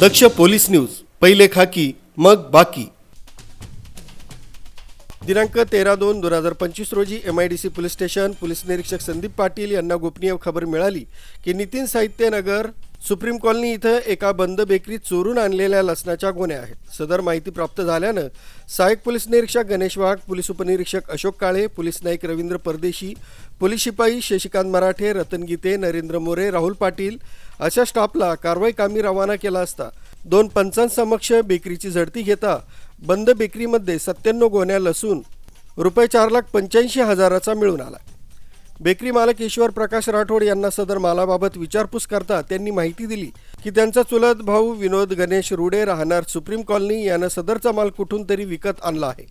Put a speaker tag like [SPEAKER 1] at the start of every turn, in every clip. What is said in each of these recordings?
[SPEAKER 1] दक्ष police news पहिले खाकी मग बाकी. दिनांक तेरा दोन दोन हजार पंचवीस रोजी M I D C police station police निरीक्षक संदीप पाटील यांना गोपनीय खबर मिळाली की नितीन साहित्यनगर सुप्रीम कॉलनी इथं एका बंद बेकरीत चोरून आणलेल्या लसणाच्या गोण्या आहेत. सदर माहिती प्राप्त झाल्यानं सहाय्यक पोलीस निरीक्षक गणेश वाघ पोलीस उपनिरीक्षक अशोक काळे पोलीस नाईक रवींद्र परदेशी पोलीस शिपाई शशिकांत मराठे रतन गीते नरेंद्र मोरे राहुल पाटील अशा स्टाफला कारवाई कामी रवाना केला असता दोन पंचांसमक्ष बेकरीची झडती घेता बंद बेकरीमध्ये सत्त्याण्णव गोण्या लसून रुपये चार लाख पंच्याऐंशी हजाराचा मिळून आला. बेकरी मालक ईश्वर प्रकाश राठोड यांना सदर मालाबाबत विचारपूस करता त्यांनी माहिती दिली की त्यांचा चुलत भाऊ विनोद गणेश रुडे राहणार सुप्रीम कॉलनी यानं सदरचा माल कुठून तरी विकत आणला आहे.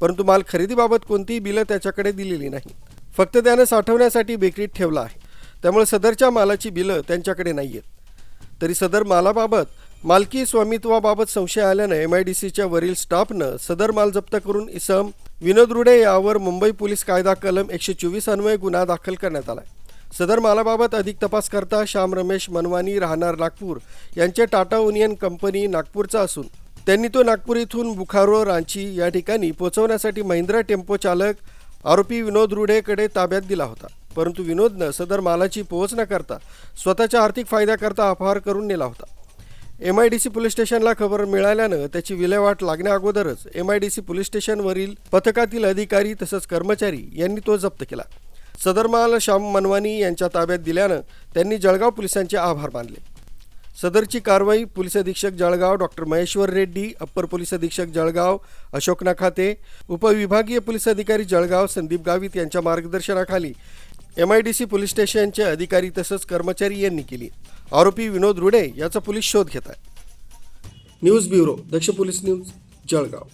[SPEAKER 1] परंतु माल खरेदीबाबत कोणतीही बिलं त्याच्याकडे दिलेली नाही फक्त त्यानं साठवण्यासाठी बेकरीत ठेवला आहे. त्यामुळे सदरच्या मालाची बिलं त्यांच्याकडे नाही आहेत तरी सदर मालाबाबत मालकी स्वामित्वाबाबत संशय आल्यानं एम आय डी सीच्या वरील स्टाफनं सदर माल जप्त करून इसम विनोद रुडे यावर मुंबई पोलीस कायदा कलम एकशे चोवीस अन्वये गुन्हा दाखल करण्यात आला आहे सदर मालाबाबत अधिक तपास करता श्याम रमेश मनवानी राहणार नागपूर यांचे टाटा युनियन कंपनी नागपूरचा असून त्यांनी तो नागपूर इथून बुखारो रांची या ठिकाणी पोहोचवण्यासाठी महिंद्रा टेम्पो चालक आरोपी विनोद रुडेकडे ताब्यात दिला होता. परंतु विनोदनं सदर मालाची पोहोच न करता स्वतःच्या आर्थिक फायद्याकरता अपहार करून नेला होता. M I D C police स्टेशनला खबर मिळाल्यानं त्याची विल्हेवाट लागण्याअगोदरच M I D C police स्टेशनवरील पथकातील अधिकारी तसंच कर्मचारी यांनी तो जप्त केला. सदर माल श्याम मनवानी यांच्या ताब्यात दिल्यानं त्यांनी जळगाव पोलिसांचे आभार मानले. सदरची कारवाई पोलीस अधीक्षक Jalgaon doctor Maheshwar Reddy upper police अधीक्षक जळगाव अशोक नखाते उपविभागीय पोलीस अधिकारी जळगाव संदीप गावित यांच्या मार्गदर्शनाखाली M I D C police स्टेशनचे अधिकारी तसंच कर्मचारी यांनी केली. आरोपी विनोद रुडे याचा पोलीस शोध घेत आहे. News bureau Daksh police news Jalgaon.